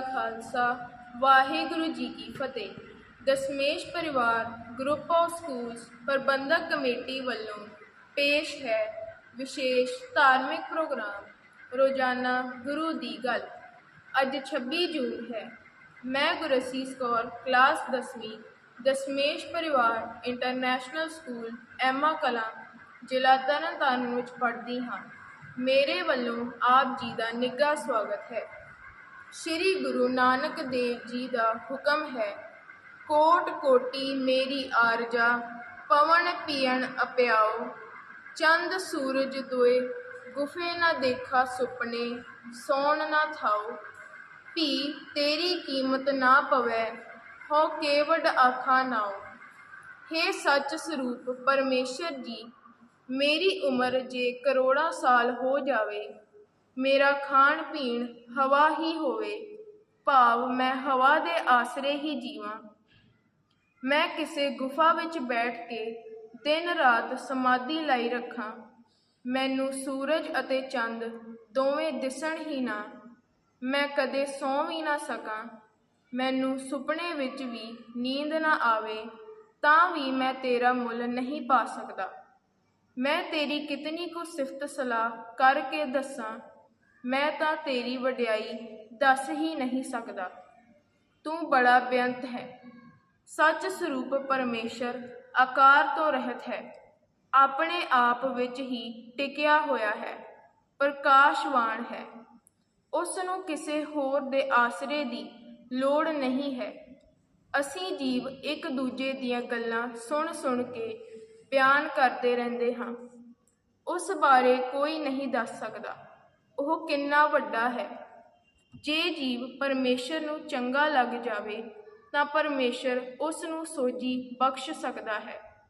ਕਾ ਖਾਲਸਾ, ਵਾਹਿਗੁਰੂ ਜੀ ਕੀ ਫਤਿਹ। Dasmesh Parivar group of schools Parbandhak committee ਵੱਲੋਂ ਪੇਸ਼ ਹੈ ਵਿਸ਼ੇਸ਼ ਧਾਰਮਿਕ ਪ੍ਰੋਗਰਾਮ, ਰੋਜ਼ਾਨਾ ਗੁਰੂ ਦੀ ਗੱਲ। ਅੱਜ 26 ਜੂਨ ਹੈ। ਮੈਂ ਗੁਰਸੀਸ ਕੌਰ, ਕਲਾਸ 10ਵੀਂ ਦਸਮੇਸ਼ ਪਰਿਵਾਰ ਇੰਟਰਨੈਸ਼ਨਲ ਸਕੂਲ ਐਮਾ ਕਲਾਂ, ਜ਼ਿਲ੍ਹਾ ਤਰਨਤਾਰਨ ਵਿੱਚ ਪੜ੍ਹਦੀ ਹਾਂ। ਮੇਰੇ ਵੱਲੋਂ ਆਪ ਜੀ ਦਾ ਨਿੱਘਾ ਸਵਾਗਤ ਹੈ। ਸ੍ਰੀ ਗੁਰੂ ਨਾਨਕ ਦੇਵ ਜੀ ਦਾ ਹੁਕਮ ਹੈ ਕੋਟ ਕੋਟੀ ਮੇਰੀ ਆਰਜਾ, ਪਵਨ ਪੀਣ ਅਪਿਆਓ। ਚੰਦ ਸੂਰਜ ਦੁਏ, ਗੁਫੇ ਨਾ ਦੇਖਾ ਸੁਪਨੇ, ਸੌਣ ਨਾ ਥਾਓ। ਭੀ ਤੇਰੀ ਕੀਮਤ ਨਾ ਪਵੈ ਹੋ ਕੇਵਡ ਆਖਾ ਨਾਓ। ਹੇ ਸੱਚ ਸਰੂਪ ਪਰਮੇਸ਼ਰ ਜੀ, ਮੇਰੀ ਉਮਰ ਜੇ ਕਰੋੜਾਂ ਸਾਲ ਹੋ ਜਾਵੇ ਮੇਰਾ ਖਾਣ ਪੀਣ ਹਵਾ ਹੀ ਹੋਵੇ, ਭਾਵ ਮੈਂ ਹਵਾ ਦੇ ਆਸਰੇ ਹੀ ਜੀਵਾਂ। ਮੈਂ ਕਿਸੇ ਗੁਫਾ ਵਿੱਚ ਬੈਠ ਕੇ ਦਿਨ ਰਾਤ ਸਮਾਧੀ ਲਾਈ ਰੱਖਾਂ। ਮੈਨੂੰ ਸੂਰਜ ਅਤੇ ਚੰਦ ਦੋਵੇਂ ਦਿਸਣ ਹੀ ਨਾ। ਮੈਂ ਕਦੇ ਸੌਂ ਵੀ ਨਾ ਸਕਾਂ। ਮੈਨੂੰ ਸੁਪਨੇ ਵਿੱਚ ਵੀ ਨੀਂਦ ਨਾ ਆਵੇ, ਤਾਂ ਵੀ ਮੈਂ ਤੇਰਾ ਮੁੱਲ ਨਹੀਂ ਪਾ ਸਕਦਾ। ਮੈਂ ਤੇਰੀ ਕਿਤਨੀ ਕੁ ਸਿਫਤ ਸਲਾਹ ਕਰਕੇ ਦੱਸਾਂ ਮੈਂ ਤਾਂ ਤੇਰੀ ਵਡਿਆਈ ਦੱਸ ਹੀ ਨਹੀਂ ਸਕਦਾ। ਤੂੰ ਬੜਾ ਬੇਅੰਤ ਹੈ। ਸੱਚ ਸਰੂਪ ਪਰਮੇਸ਼ਰ ਆਕਾਰ ਤੋਂ ਰਹਿਤ ਹੈ। ਆਪਣੇ ਆਪ ਵਿੱਚ ਹੀ ਟਿਕਿਆ ਹੋਇਆ ਹੈ। ਪ੍ਰਕਾਸ਼ਵਾਨ ਹੈ। ਉਸ ਨੂੰ ਕਿਸੇ ਹੋਰ ਦੇ ਆਸਰੇ ਦੀ ਲੋੜ ਨਹੀਂ ਹੈ। ਅਸੀਂ ਜੀਵ ਇੱਕ ਦੂਜੇ ਦੀਆਂ ਗੱਲਾਂ ਸੁਣ ਸੁਣ ਕੇ ਬਿਆਨ ਕਰਦੇ ਰਹਿੰਦੇ ਹਾਂ। ਉਸ ਬਾਰੇ ਕੋਈ ਨਹੀਂ ਦੱਸ ਸਕਦਾ। ਉਹ ਕਿੰਨਾ ਵੱਡਾ ਹੈ। ਜੇ ਜੀਵ ਪਰਮੇਸ਼ਰ ਨੂੰ ਚੰਗਾ ਲੱਗ ਜਾਵੇ, ਤਾਂ ਪਰਮੇਸ਼ਰ ਉਸ ਨੂੰ ਸੋਝੀ ਬਖਸ਼ ਸਕਦਾ ਹੈ।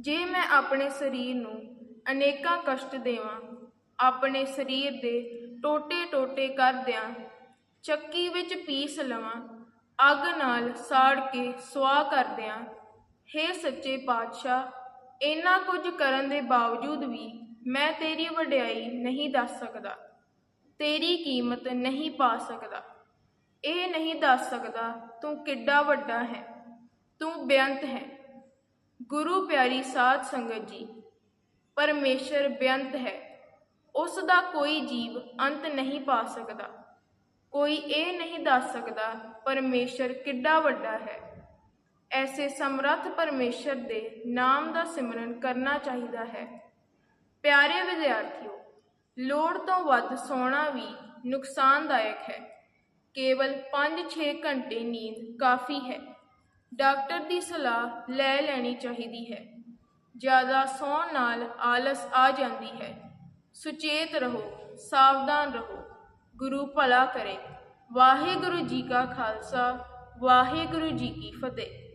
ਜੇ ਮੈਂ ਆਪਣੇ ਸਰੀਰ ਨੂੰ ਅਨੇਕਾਂ ਕਸ਼ਟ ਦੇਵਾਂ, ਆਪਣੇ ਸਰੀਰ ਦੇ ਟੋਟੇ-ਟੋਟੇ ਕਰ ਦਿਆਂ, ਚੱਕੀ ਵਿੱਚ ਪੀਸ ਲਵਾਂ, ਅੱਗ ਨਾਲ ਸਾੜ ਕੇ ਸੁਆਹ ਕਰ ਦਿਆਂ, ਹੇ ਸੱਚੇ ਪਾਤਸ਼ਾਹ, ਇੰਨਾ ਕੁਝ ਕਰਨ ਦੇ ਬਾਵਜੂਦ ਵੀ ਮੈਂ ਤੇਰੀ ਵਡਿਆਈ ਨਹੀਂ ਦੱਸ ਸਕਦਾ, ਤੇਰੀ ਕੀਮਤ ਨਹੀਂ ਪਾ ਸਕਦਾ। ਇਹ ਨਹੀਂ ਦੱਸ ਸਕਦਾ ਤੂੰ ਕਿੱਡਾ ਵੱਡਾ ਹੈ, ਤੂੰ ਬੇਅੰਤ ਹੈ। ਗੁਰੂ ਪਿਆਰੀ ਸਾਧ ਸੰਗਤ ਜੀ, ਪਰਮੇਸ਼ਰ ਬੇਅੰਤ ਹੈ। ਉਸ ਦਾ ਕੋਈ ਜੀਵ ਅੰਤ ਨਹੀਂ ਪਾ ਸਕਦਾ। ਕੋਈ ਇਹ ਨਹੀਂ ਦੱਸ ਸਕਦਾ ਪਰਮੇਸ਼ਰ ਕਿੱਡਾ ਵੱਡਾ ਹੈ। ਐਸੇ ਸਮਰੱਥ ਪਰਮੇਸ਼ਰ ਦੇ ਨਾਮ ਦਾ ਸਿਮਰਨ ਕਰਨਾ ਚਾਹੀਦਾ ਹੈ। ਪਿਆਰੇ ਵਿਦਿਆਰਥੀਓ, ਲੋੜ ਤੋਂ ਵੱਧ ਸੌਣਾ ਵੀ ਨੁਕਸਾਨਦਾਇਕ ਹੈ। ਕੇਵਲ 5-6 ਘੰਟੇ ਨੀਂਦ ਕਾਫੀ ਹੈ। ਡਾਕਟਰ ਦੀ ਸਲਾਹ ਲੈ ਲੈਣੀ ਚਾਹੀਦੀ ਹੈ। ਜ਼ਿਆਦਾ ਸੌਣ ਨਾਲ ਆਲਸ ਆ ਜਾਂਦੀ ਹੈ। ਸੁਚੇਤ ਰਹੋ, ਸਾਵਧਾਨ ਰਹੋ, ਗੁਰੂ ਭਲਾ ਕਰੇ। ਵਾਹਿਗੁਰੂ ਜੀ ਕਾ ਖਾਲਸਾ, ਵਾਹਿਗੁਰੂ ਜੀ ਕੀ ਫਤਿਹ।